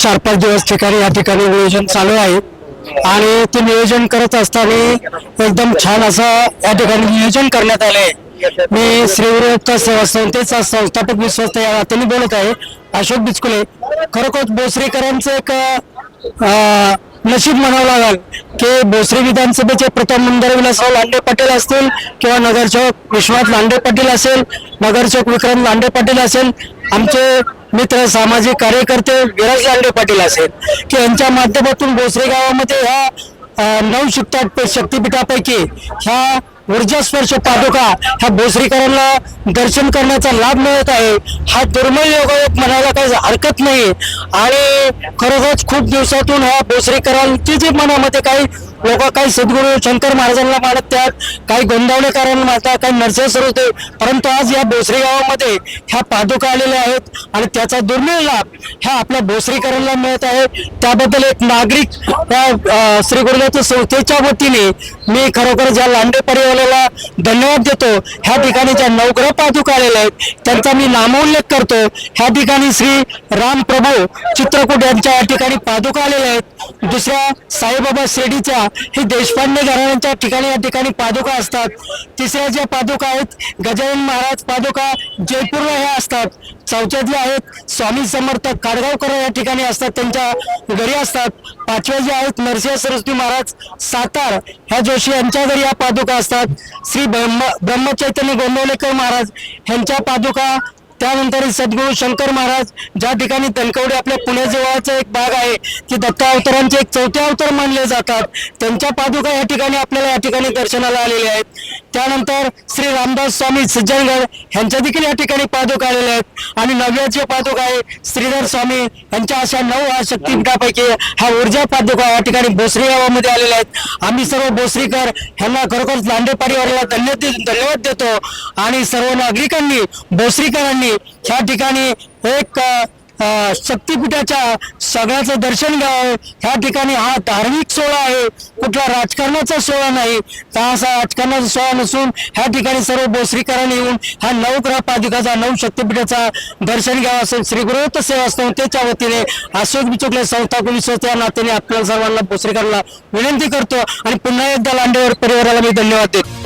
चार पाच दिवस ठिकाणी या ठिकाणी नियोजन चालू आहे. आणि ते नियोजन करत असताना एकदम छान असं या ठिकाणी नियोजन करण्यात आलंय. मी श्रीवृत्त सेवा संस्थेचा संस्थापक विश्वस्त या नात्याने बोलत आहे. अशोक बिचकुले खरोखर बोसरेकरांचं एक नशीब म्हणावं लागेल की भोसरी विधानसभेचे प्रथम आमदार विलासराव लांडे पाटील असतील किंवा नगरसेवक विश्वनाथ लांडे पाटील असेल नगरसेवक विक्रम लांडे पाटील असेल आमचे मित्र सामाजिक कार्यकर्ते विराज लांडे पाटील असेल की यांच्या माध्यमातून भोसरे गावामध्ये ह्या नऊ शक्ता शक्तीपीठापैकी ह्या ऊर्जास्पर्श पादुका ह्या भोसरीकरांना दर्शन करण्याचा लाभ मिळत आहे. हा दुर्मिळ योगायोग म्हणायला काही हरकत नाही. आणि खरोखरच खूप दिवसातून ह्या भोसरीकरांची जी मनामध्ये काही लोक काही सद्गुरू शंकर महाराजांना मानत त्यात काही गोंदावलेकरांना मानतात काही नरसेश्वर होते परंतु आज या भोसरी गावामध्ये ह्या पादुका आलेल्या आहेत आणि त्याचा दुर्मिळ लाभ ह्या आपल्या भोसरीकरांना मिळत आहे. त्याबद्दल एक नागरिक या, श्री गुरुदत्त संस्थेच्या वतीने मी खरोखर ज्या लांडे परिवाराला धन्यवाद देतो ह्या ठिकाणी ज्या नवग्रह पादुका आलेल्या आहेत त्यांचा मी नामोल्लेख करतो. ह्या ठिकाणी श्री राम प्रभू चित्रकूट यांच्या या ठिकाणी पादुका आलेल्या आहेत. दुसऱ्या साईबाबा शिर्डीच्या हे देशपांडे घराण्यांच्या ठिकाणी या ठिकाणी पादुका असतात. तिसऱ्या ज्या पादुका आहेत गजानन महाराज पादुका जयपूरला ह्या असतात. चौथ्यातल्या आहेत स्वामी समर्थ काडगावकर या ठिकाणी असतात त्यांच्या घरी असतात. पाचव्या ज्या आहेत नरसिंह सरस्वती महाराज सातार ह्या जोशी यांच्या घरी या पादुका असतात. श्री ब्रह्म ब्रह्मचैतन्य गोंदवलेकर महाराज ह्यांच्या पादुका त्यानंतर सद्गुरू शंकर महाराज ज्या ठिकाणी तनकवडे आपल्या पुण्याजवळचा एक भाग आहे ती दत्त अवतारांचे एक चौथे अवतार मानले जातात. त्यांच्या पादुका या ठिकाणी आपल्याला या ठिकाणी दर्शनाला आलेल्या आहेत. त्यानंतर श्री रामदास स्वामी सज्जनगड यांच्या देखील या ठिकाणी पादुका आलेल्या आहेत. आणि नव्याचे पादुका आहे श्रीधर स्वामी यांच्या अशा नऊ हा शक्तीपीठापैकी हा ऊर्जा पादुका या ठिकाणी भोसरी गावामध्ये आलेल्या आहेत. आम्ही सर्व भोसरीकर ह्यांना खरोखर लांडे परिवाराला धन्यवाद धन्यवाद देतो. आणि सर्व नागरिकांनी भोसरीकरांनी ह्या ठिकाणी एक शक्तीपीठाच्या सगळ्याचं दर्शन घ्यावं. ह्या ठिकाणी हा धार्मिक सोहळा आहे. कुठला राजकारणाचा सोहळा नाही. तर हा असा राजकारणाचा सोहळा नसून ह्या ठिकाणी सर्व बोसरीकरांनी येऊन ह्या नवग्रह पादुकाचा नऊ शक्तीपीठाचा दर्शन घ्यावा असं श्री गुरुवत्त सेवा संस्थेच्या वतीने अशोक बिचुकले संस्था विश्वस्त या नात्याने आपल्या सर्वांना बोसरीकरांना विनंती करतो. आणि पुन्हा एकदा लांडेवर परिवाराला मी धन्यवाद देतो.